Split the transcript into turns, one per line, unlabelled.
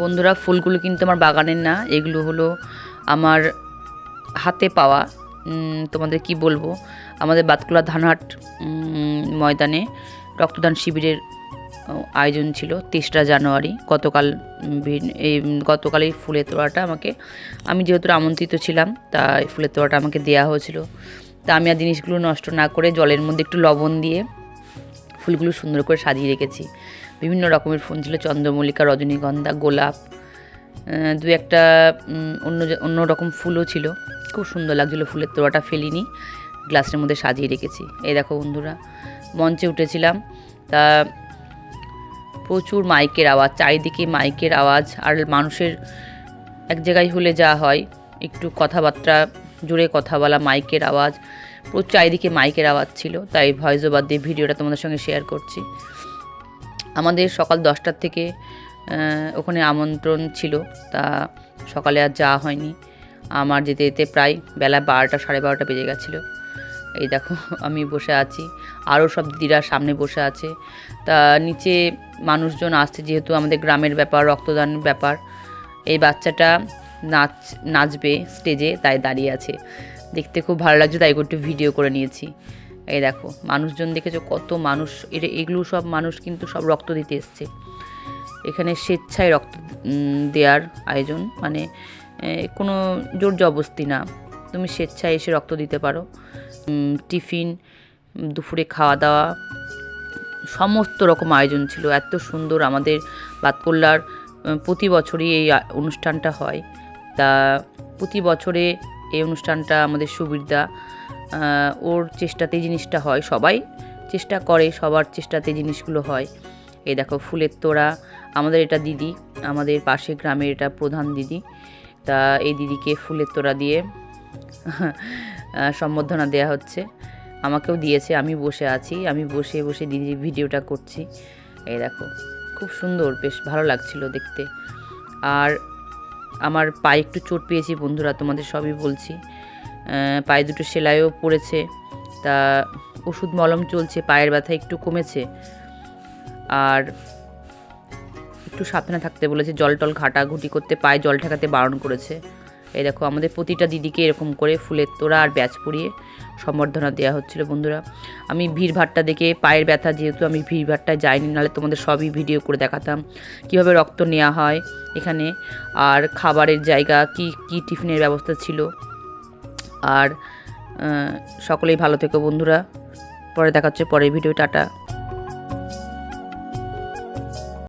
বন্ধুরা, ফুলগুলো কিন্তু আমার বাগানের না। এগুলো হলো আমার হাতে পাওয়া তোমাদের কি বলব? আমাদের বাতকুলা ধানহাট ময়দানে রক্তদান শিবিরের আয়োজন ছিল তেসরা জানুয়ারি। গতকাল এই গতকাল এই ফুলের তোড়াটা আমাকে, আমি যেহেতু আমন্ত্রিত ছিলাম তা এই ফুলের তোড়াটা আমাকে দেওয়া হয়েছিল। তা আমি আর জিনিসগুলো নষ্ট না করে জলের মধ্যে একটু লবণ দিয়ে ফুলগুলো সুন্দর করে সাজিয়ে রেখেছি। বিভিন্ন রকমের ফুল ছিল, চন্দ্রমল্লিকা, রজনীগন্ধা, গোলাপ দু একটা অন্য অন্য রকম ফুলও ছিল। খুব সুন্দর লাগছিল ফুলের তোড়াটা ফেলিনি, গ্লাসের মধ্যে সাজিয়ে রেখেছি। এই দেখো বন্ধুরা, মঞ্চে উঠেছিলাম, তা প্রচুর মাইকের আওয়াজ, চারিদিকে মাইকের আওয়াজ, আর মানুষের এক জায়গায় হলে যা হয়, একটু কথাবার্তা, জোরে কথা বলা, মাইকের আওয়াজ, প্রচুর চারিদিকে মাইকের আওয়াজ ছিল, তাই ভয়েস ওভার দিয়ে ভিডিওটা তোমাদের সঙ্গে শেয়ার করছি। আমাদের সকাল দশটার থেকে ওখানে আমন্ত্রণ ছিল, তা সকালে আর যাওয়া হয়নি। আমার যেতে যেতে প্রায় বেলা বারোটা, সাড়ে বারোটা বেজে গেছিল। এই দেখো, আমি বসে আছি। আরও সব দিদিরা সামনে বসে আছে। তা নিচে মানুষজন আসছে, যেহেতু আমাদের গ্রামের ব্যাপার, রক্তদান ব্যাপার। এই বাচ্চাটা নাচ, নাচবে স্টেজে তাই দাঁড়িয়ে আছে। দেখতে খুব ভালো লাগছে, তাই একটু ভিডিও করে নিয়েছি। এই দেখো মানুষজন দেখেছ কত মানুষ এটা এগুলো সব মানুষ কিন্তু সব রক্ত দিতে এসছে। এখানে স্বেচ্ছায় রক্ত দেওয়ার আয়োজন মানে কোনো জোর জবস্তি না। তুমি স্বেচ্ছায় এসে রক্ত দিতে পারো। টিফিন দুপুরে খাওয়া দাওয়া সমস্ত রকম আয়োজন ছিল। এত সুন্দর আমাদের বাতকল্যার প্রতি বছরই এই অনুষ্ঠানটা হয়। তা প্রতি বছরে এই অনুষ্ঠানটা আমাদের আহ, ওর চেষ্টাতেই জিনিসটা হয়, সবাই চেষ্টা করে, সবার চেষ্টাতে জিনিসগুলো হয়। এই দেখো, ফুলের তোড়া, আমাদের এটা দিদি, আমাদের পাশে গ্রামের এটা প্রধান দিদি। তা এই দিদিকে ফুলের তোড়া দিয়ে সম্বর্ধনা দেওয়া হচ্ছে। আমাকেও দিয়েছে, আমি বসে আছি, আমি বসে বসে দিদির ভিডিওটা করছি। এই দেখো, খুব সুন্দর, বেশ ভালো লাগছিল দেখতে। আর আমার পায়ে একটু চোট পেয়েছি বন্ধুরা, তোমাদের সবই বলছি। পায়ে দুটো সেলাইও পড়েছে, তা ওষুধ মলম চলছে, পায়ের ব্যথা একটু কমেছে। আর একটু সাবধানে থাকতে বলেছে, জল টল ঘাটাঘুটি করতে পায়ে জল ঠেকাতে বারণ করেছে। এই দেখো, আমাদের প্রতিটা দিদিকে এরকম করে ফুলের তোড়া আর ব্যাচ পরিয়ে সম্বর্ধনা দেওয়া হচ্ছিল, বন্ধুরা। আমি ভিড়ভাট্টা দেখে পায়ের ব্যথা, যেহেতু আমি ভিড়ভাট্টায় যাইনি, নাহলে তোমাদের সবই ভিডিও করে দেখাতাম। কীভাবে রক্ত নেওয়া হয় এখানে, আর খাবারের জায়গা, কি কি টিফিনের ব্যবস্থা ছিল। আর সকলেই ভালো থেকো বন্ধুরা। পরে দেখাচ্ছে পরের ভিডিও টাটা।